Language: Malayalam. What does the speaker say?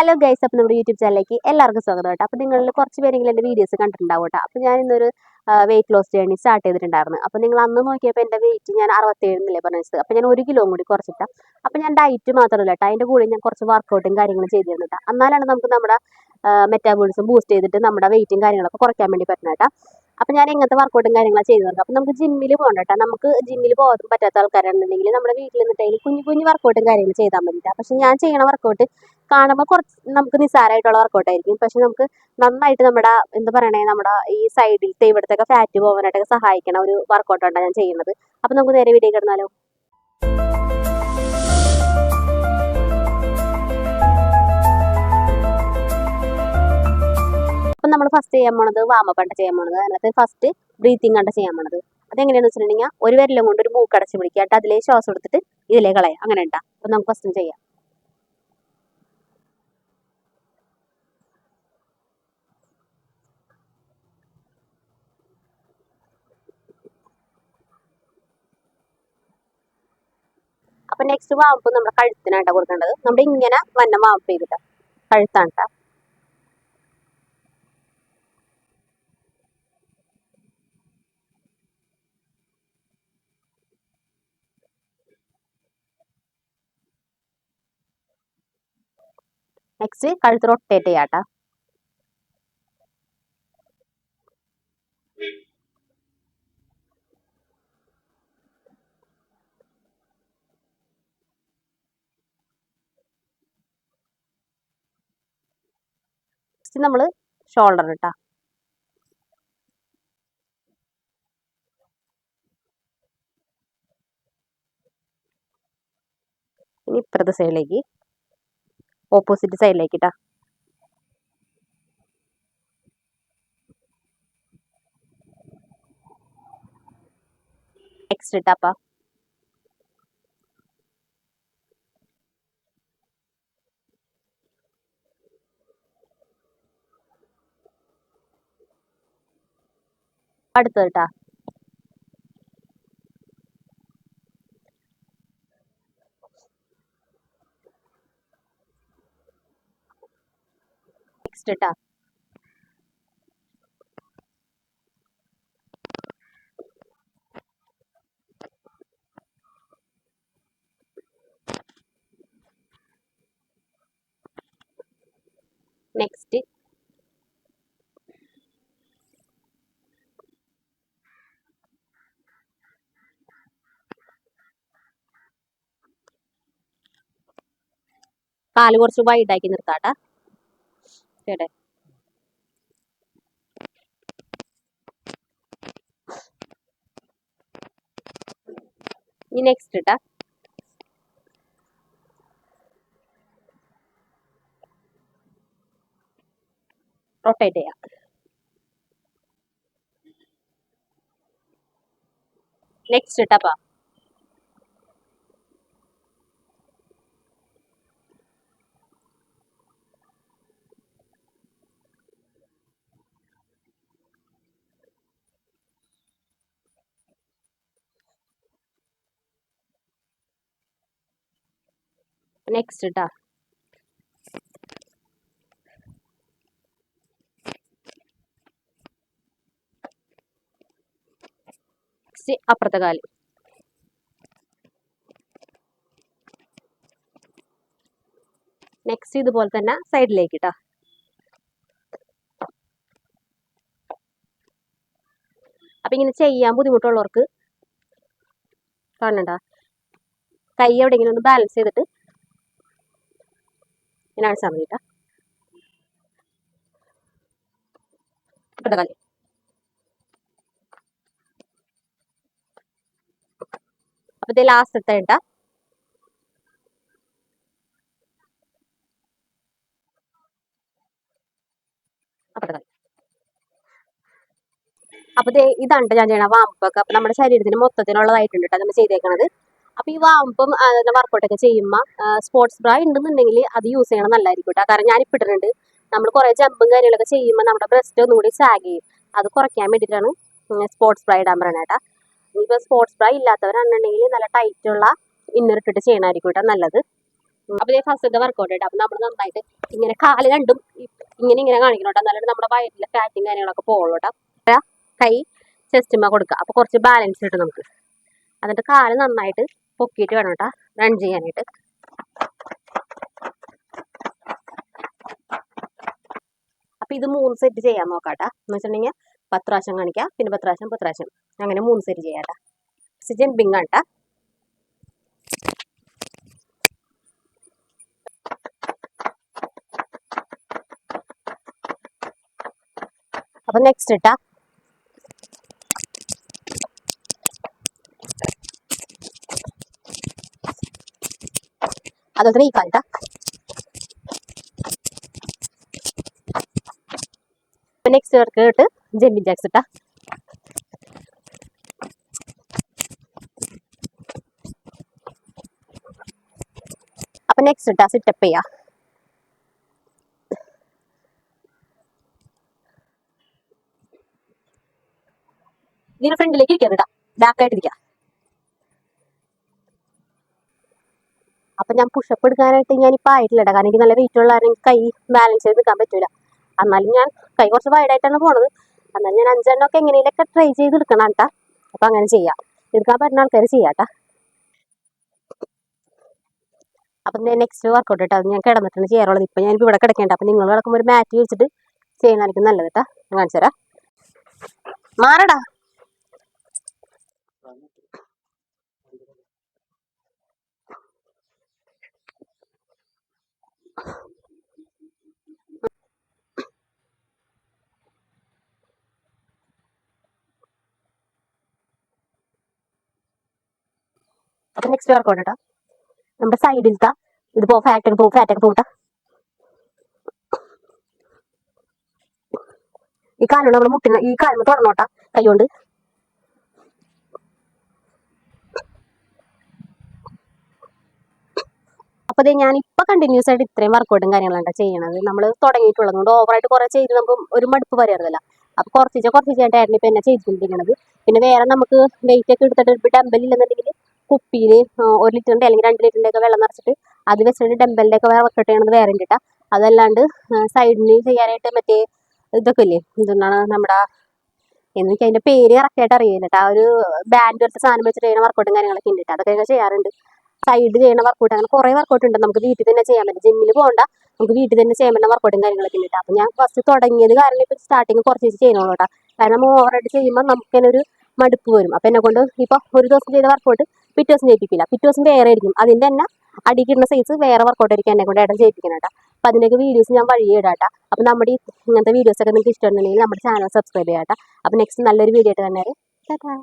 ഹലോ ഗൈസ് അപ്പോൾ നമ്മുടെ യൂട്യൂബ് ചാനലിലേക്ക് എല്ലാവർക്കും സ്വാഗതം കേട്ടോ. അപ്പോൾ നിങ്ങളിൽ കുറച്ച് പേരെങ്കിലും എന്റെ വീഡിയോസ് കണ്ടിട്ടുണ്ടാവും കേട്ടോ. അപ്പോൾ ഞാൻ ഇന്നൊരു വെയിറ്റ് ലോസ് ജേണി സ്റ്റാർട്ട് ചെയ്തിട്ടുണ്ടായിരുന്നു. അപ്പോൾ നിങ്ങൾ അന്ന് നോക്കിയപ്പോൾ എന്റെ വെയിറ്റ് ഞാൻ അറുപത്തേഴെന്നല്ലേ പറഞ്ഞത്. അപ്പോൾ ഞാൻ ഒരു കിലോ കൂടി കുറച്ചിട്ടാ. അപ്പോൾ ഞാൻ ഡയറ്റ് മാത്രമല്ല കേട്ടോ. അതിന്റെ കൂടെ ഞാൻ കുറച്ച് വർക്കൗട്ടും കാര്യങ്ങളും ചെയ്തിരുന്നു കേട്ടോ. എന്നാലാണ് നമുക്ക് നമ്മുടെ മെറ്റാബോളിസം ബൂസ്റ്റ് ചെയ്തിട്ട് നമ്മുടെ വെയിറ്റും കാര്യങ്ങളൊക്കെ കുറയ്ക്കാൻ വേണ്ടി പറ്റുന്നത് കേട്ടോ. അപ്പോൾ ഞാൻ എങ്ങനത്തെ വർക്കൗട്ടും കാര്യങ്ങളാണ് ചെയ്തു നോക്കാം അപ്പോൾ നമുക്ക് ജിമ്മിൽ പോകണം കേട്ടോ നമുക്ക് ജിമ്മിൽ പോകാൻ പറ്റാത്ത ആൾക്കാരാണെന്നുണ്ടെങ്കിൽ നമ്മുടെ വീട്ടിൽ നിന്നിട്ട് അതിൽ കുഞ്ഞു കുഞ്ഞു വർക്കൗട്ടും കാര്യങ്ങളും ചെയ്താൽ മതി പക്ഷെ ഞാൻ ചെയ്യണ വർക്കൗട്ട് കാണുമ്പോൾ കുറച്ച് നമുക്ക് നിസ്സാരമായിട്ടുള്ള വർക്കൗട്ട് ആയിരിക്കും. പക്ഷെ നമുക്ക് നന്നായിട്ട് നമ്മുടെ എന്താ പറയണേ നമ്മുടെ ഈ സൈഡിലത്തെ ഇവിടത്തെയൊക്കെ ഫാറ്റ് പോകാനായിട്ടൊക്കെ സഹായിക്കണ ഒരു വർക്കൗട്ടാണ് ഞാൻ ചെയ്യുന്നത് അപ്പോൾ നമുക്ക് നേരെ വീട്ടിൽ കിടന്നാലോ? ഫസ്റ്റ് ചെയ്യാൻ പോണത് വാമപ്പണ്ട ചെയ്യാൻ പോണത്. അതിനകത്ത് ഫസ്റ്റ് ബ്രീത്തിങ് കണ്ട ചെയ്യാൻ പോണത്. അതെങ്ങനെയാണെന്ന് വെച്ചിട്ടുണ്ടെങ്കിൽ ഒരു വിരലും കൊണ്ട് ഒരു മൂക്ക് അടച്ച് പിടിക്കുക. എന്നിട്ട് അതിലേ ശ്വാസം എടുത്തിട്ട് ഇതിലേ കളയാം അങ്ങനെ ഉണ്ടാ അപ്പം നമുക്ക് ഫസ്റ്റ് ചെയ്യാം. അപ്പൊ നെക്സ്റ്റ് വാമ്പ് നമ്മുടെ കഴുത്തിനായിട്ടാണ് കൊടുക്കേണ്ടത്. നമ്മുടെ ഇങ്ങനെ വന്ന വാമ്പ് ചെയ്തിട്ട്. കഴുത്താണ് നെക്സ്റ്റ് കഴുത്ത് റൊട്ടേറ്റ് ചെയ്യാട്ടാ നെക്സ്റ്റ് നമ്മൾ ഷോൾഡർ ഇട്ടാ. ഇനി ഇപ്പുറത്തെ സൈഡിലേക്ക് ഓപ്പോസിറ്റ് സൈഡിലേക്ക് ഇട്ടാ. നെക്സ്റ്റ് ഇട്ടാപ്പാ അടുത്തത് ഇട്ടാ. ഇട്ടാ നെക്സ്റ്റ് പാൽ കുറച്ച് വൈഡാക്കി നിർത്താട്ടാ. കേട്ടെ ഈ നെക്സ്റ്റ് ഇട്ടാ റൊട്ടേറ്റ് ചെയ്യാം. നെക്സ്റ്റ് ഇട്ടപ്പാ നെക്സ്റ്റ് കേട്ടോ നെക്സ്റ്റ് അപ്പുറത്തെ കാൽ. നെക്സ്റ്റ് ഇതുപോലെ തന്നെ സൈഡിലേക്ക് ഇട്ടാ അപ്പൊ ഇങ്ങനെ ചെയ്യാൻ ബുദ്ധിമുട്ടുള്ളവർക്ക് കാണണ്ട. കൈ എവിടെയെങ്കിലും ഒന്ന് ബാലൻസ് ചെയ്തിട്ട് ഇങ്ങനെ അടിച്ചാൽ മതി കേട്ടോ ഇപ്പത്തെ കാൽ അപ്പൊ ഇത് ലാസ്റ്റ് എത്ര അപ്പത്തെ അപ്പൊ ഇതാണ് ഞാൻ ചെയ്യണ. വാമ്പൊക്കെ അപ്പൊ നമ്മുടെ ശരീരത്തിന് മൊത്തത്തിലുള്ളതായിട്ടുണ്ട് കേട്ടോ നമ്മൾ ചെയ്തേക്കണത്. അപ്പൊ ഈ വാമ്പും വർക്കൗട്ട് ഒക്കെ ചെയ്യുമ്പോൾ സ്പോർട്സ് ബ്രാ ഉണ്ടെന്നുണ്ടെങ്കിൽ അത് യൂസ് ചെയ്യണം നല്ലതായിരിക്കും കേട്ടോ കാരണം ഞാൻ ഇപ്പിട്ടിട്ടുണ്ട്. നമ്മൾ കുറേ ജമ്പും കാര്യങ്ങളൊക്കെ ചെയ്യുമ്പോൾ നമ്മുടെ ബ്രസ്റ്റ് ഒന്നും കൂടി സാഗ് ചെയ്യും. അത് കുറയ്ക്കാൻ വേണ്ടിയിട്ടാണ് സ്പോർട്സ് ബ്രാ ഇടാൻ പറയണത് കേട്ടോ ഇനിയിപ്പോൾ സ്പോർട്സ് ബ്രാ ഇല്ലാത്തവരാണെന്നുണ്ടെങ്കിൽ നല്ല ടൈറ്റുള്ള ഇന്നർ ഇട്ടിട്ട് ചെയ്യണമായിരിക്കും കേട്ടോ നല്ലത്. അപ്പൊ ഇതേ ഫസ്റ്റത്തെ വർക്കൗട്ട് ഉണ്ട് അപ്പൊ നമ്മൾ നന്നായിട്ട് ഇങ്ങനെ കാൽ രണ്ടും ഇങ്ങനെ ഇങ്ങനെ കാണിക്കണം കേട്ടോ എന്നാലും നമ്മുടെ വയറ്റിലെ ഫാറ്റും കാര്യങ്ങളൊക്കെ പോകുള്ളൂ കേട്ടോ കൈ ചെസ്റ്റുമ്മ കൊടുക്കുക അപ്പൊ കുറച്ച് ബാലൻസ് കിട്ടും നമുക്ക്. എന്നിട്ട് കാൽ നന്നായിട്ട് പൊക്കിയിട്ട് വേണം കേട്ടോ റൺ ചെയ്യാനായിട്ട്. അപ്പം ഇത് മൂന്ന് സെറ്റ് ചെയ്യാൻ നോക്കാട്ടാ. എന്ന് വെച്ചിട്ടുണ്ടെങ്കിൽ പത്ത് പ്രാവശ്യം കാണിക്കുക പിന്നെ പത്ത് പ്രാവശ്യം പത്ത് പ്രാവശ്യം. അങ്ങനെ മൂന്ന് സെറ്റ് ചെയ്യാട്ടാ. സിജൻ ആട്ടാ. അപ്പം നെക്സ്റ്റ് ഇട്ടാ അതുപോലെ ഈ കാലിട്ടാ നെക്സ്റ്റ് വർക്ക് ഇട്ട് ജമ്പിങ് ജാക്സ് ഇട്ട. അപ്പൊ നെക്സ്റ്റ് ഇട്ടാ സിറ്റപ്പ് ചെയ്യാ. ഇതിന് ഫ്രണ്ടിലേക്ക് ഇരിക്കാം കേട്ടോ. ബാക്കായിട്ടിരിക്കാം അപ്പൊ ഞാൻ പുഷപ്പ് എടുക്കാനായിട്ട് ഞാൻ ഇപ്പൊ ആയിട്ടില്ല കാരണം എനിക്ക് നല്ല വെയിറ്റ് ഉള്ള എനിക്ക് കൈ ബാലൻസ് ചെയ്ത് നിൽക്കാൻ പറ്റൂല. എന്നാലും ഞാൻ കൈ കുറച്ച് വൈഡായിട്ടാണ് പോണത്. എന്നാലും ഞാൻ അഞ്ചെണ്ണം ഒക്കെ എങ്ങനെയൊക്കെ ട്രൈ ചെയ്ത് എടുക്കണം കേട്ടാ അപ്പൊ അങ്ങനെ ചെയ്യാം. എടുക്കാൻ പറ്റുന്ന ആൾക്കാർ ചെയ്യാട്ടാ അപ്പൊ നെക്സ്റ്റ് വർക്കൗട്ട് കേട്ടോ ഞാൻ കിടന്നിട്ടാണ് ചെയ്യാറുള്ളത്. ഇപ്പൊ ഞാൻ ഇവിടെ കിടക്കേണ്ട. അപ്പൊ നിങ്ങൾ കിടക്കുമ്പോൾ ഒരു മാറ്റ് വെച്ചിട്ട് ചെയ്യുന്നതായിരിക്കും നല്ലത് കേട്ടാ ഞാൻ കാണിച്ചു തരാം മാറടാ. അപ്പൊ നെക്സ്റ്റ് വർക്ക് വർക്കൗട്ട് കേട്ടോ നമ്മുടെ സൈഡിലത്തെ ഇത് പോ ഫാറ്റൊക്കെ പോകും ഫാറ്റൊക്കെ പോകട്ടെ ഈ കാലുകൊണ്ട് നമ്മൾ മുട്ടിന ഈ കാലിന് തുറന്നോട്ടാ കൈ കൊണ്ട് അപ്പൊ ദേ ഞാൻ ഇപ്പൊ കണ്ടിന്യൂസ് ആയിട്ട് ഇത്രയും വർക്കൗട്ടും കാര്യങ്ങളാണ് ചെയ്യണത്. നമ്മൾ തുടങ്ങിയിട്ടുള്ളത് കൊണ്ട് ഓവറായിട്ട് കുറെ ചെയ്ത് നമുക്ക് ഒരു മടുപ്പ് വരരുതല്ല അപ്പൊ കുറച്ച് കുറച്ച് ചെയ്യാൻ ഏട്ടൻ ഇപ്പൊ എന്നെ ചെയ്തുകൊണ്ടിരിക്കണത്. പിന്നെ വേറെ നമുക്ക് വെയിറ്റ് ഒക്കെ എടുത്തിട്ട് ഇപ്പൊ ടെമ്പിൾ ഇല്ലെന്നുണ്ടെങ്കിൽ കുപ്പിയിൽ ഒരു ലിറ്ററിന്റെ അല്ലെങ്കിൽ രണ്ട് ലിറ്ററിന്റെ ഒക്കെ വെള്ളം നിറച്ചിട്ട് അത് വെച്ചിട്ട് ഡെമ്പലിന്റെ ഒക്കെ വർക്കൗട്ട് ചെയ്യണത് വേറെ ഉണ്ട് അതല്ലാണ്ട് സൈഡിന് ചെയ്യാനായിട്ട് മറ്റേ ഇതൊക്കെ ഇല്ലേ? എന്താണ് നമ്മുടെ എനിക്ക് അതിന്റെ പേര് കറക്റ്റായിട്ട് അറിയില്ല കേട്ടോ. ആ ഒരു ബാൻഡ് പോലത്തെ സാധനം വെച്ചിട്ട് ചെയ്യുന്ന വർക്കൗട്ടും കാര്യങ്ങളൊക്കെ ഉണ്ട് കേട്ടോ. അതൊക്കെ ചെയ്യാറുണ്ട്. സൈഡ് ചെയ്യുന്ന വർക്കൗട്ട് അങ്ങനെ കുറേ വർക്കൗട്ട് ഉണ്ട്. നമുക്ക് വീട്ടിൽ തന്നെ ചെയ്യാൻ പറ്റും. ജിമ്മിൽ പോകണ്ട നമുക്ക് വീട്ടിൽ തന്നെ ചെയ്യാൻ പറ്റുന്ന വർക്കൗട്ടും കാര്യങ്ങളൊക്കെ ഉണ്ട് അപ്പം ഞാൻ ഫസ്റ്റ് തുടങ്ങിയത് കാരണം ഇപ്പം സ്റ്റാർട്ടിങ് കുറച്ച് വെച്ച് ചെയ്യണോളൂ കേട്ടോ. കാരണം ഓവറായിട്ട് ചെയ്യുമ്പോൾ നമുക്ക് തന്നെ ഒരു മടുപ്പ് വരും. അപ്പം എന്നെ കൊണ്ട് ഇപ്പോൾ ഒരു ദിവസം ചെയ്ത വർക്കൗട്ട് പിറ്റേ ദിവസം ചെയ്യിപ്പിക്കില്ല പിറ്റേ ദിവസം വേറെ ആയിരിക്കും. അതിന്റെ തന്നെ അടിക്കിടുന്ന സൈസ് വേറെ വർക്കൗട്ട് ആയിരിക്കും എന്നെ കൊണ്ട് ഏട്ടൻ ചെയ്യിപ്പിക്കണം കേട്ടോ അപ്പം അതിനൊക്കെ വീഡിയോസ് ഞാൻ വഴിയെ ഇടാട്ടാ അപ്പം നമ്മുടെ ഇങ്ങനത്തെ വീഡിയോസ് ഒക്കെ നിങ്ങൾക്ക് ഇഷ്ടമുണ്ടെങ്കിൽ നമ്മുടെ ചാനൽ സബ്സ്ക്രൈബ് ചെയ്യാം കേട്ടോ അപ്പം നെക്സ്റ്റ് നല്ലൊരു വീഡിയോ ആയിട്ട് തന്നെ ടാറ്റാ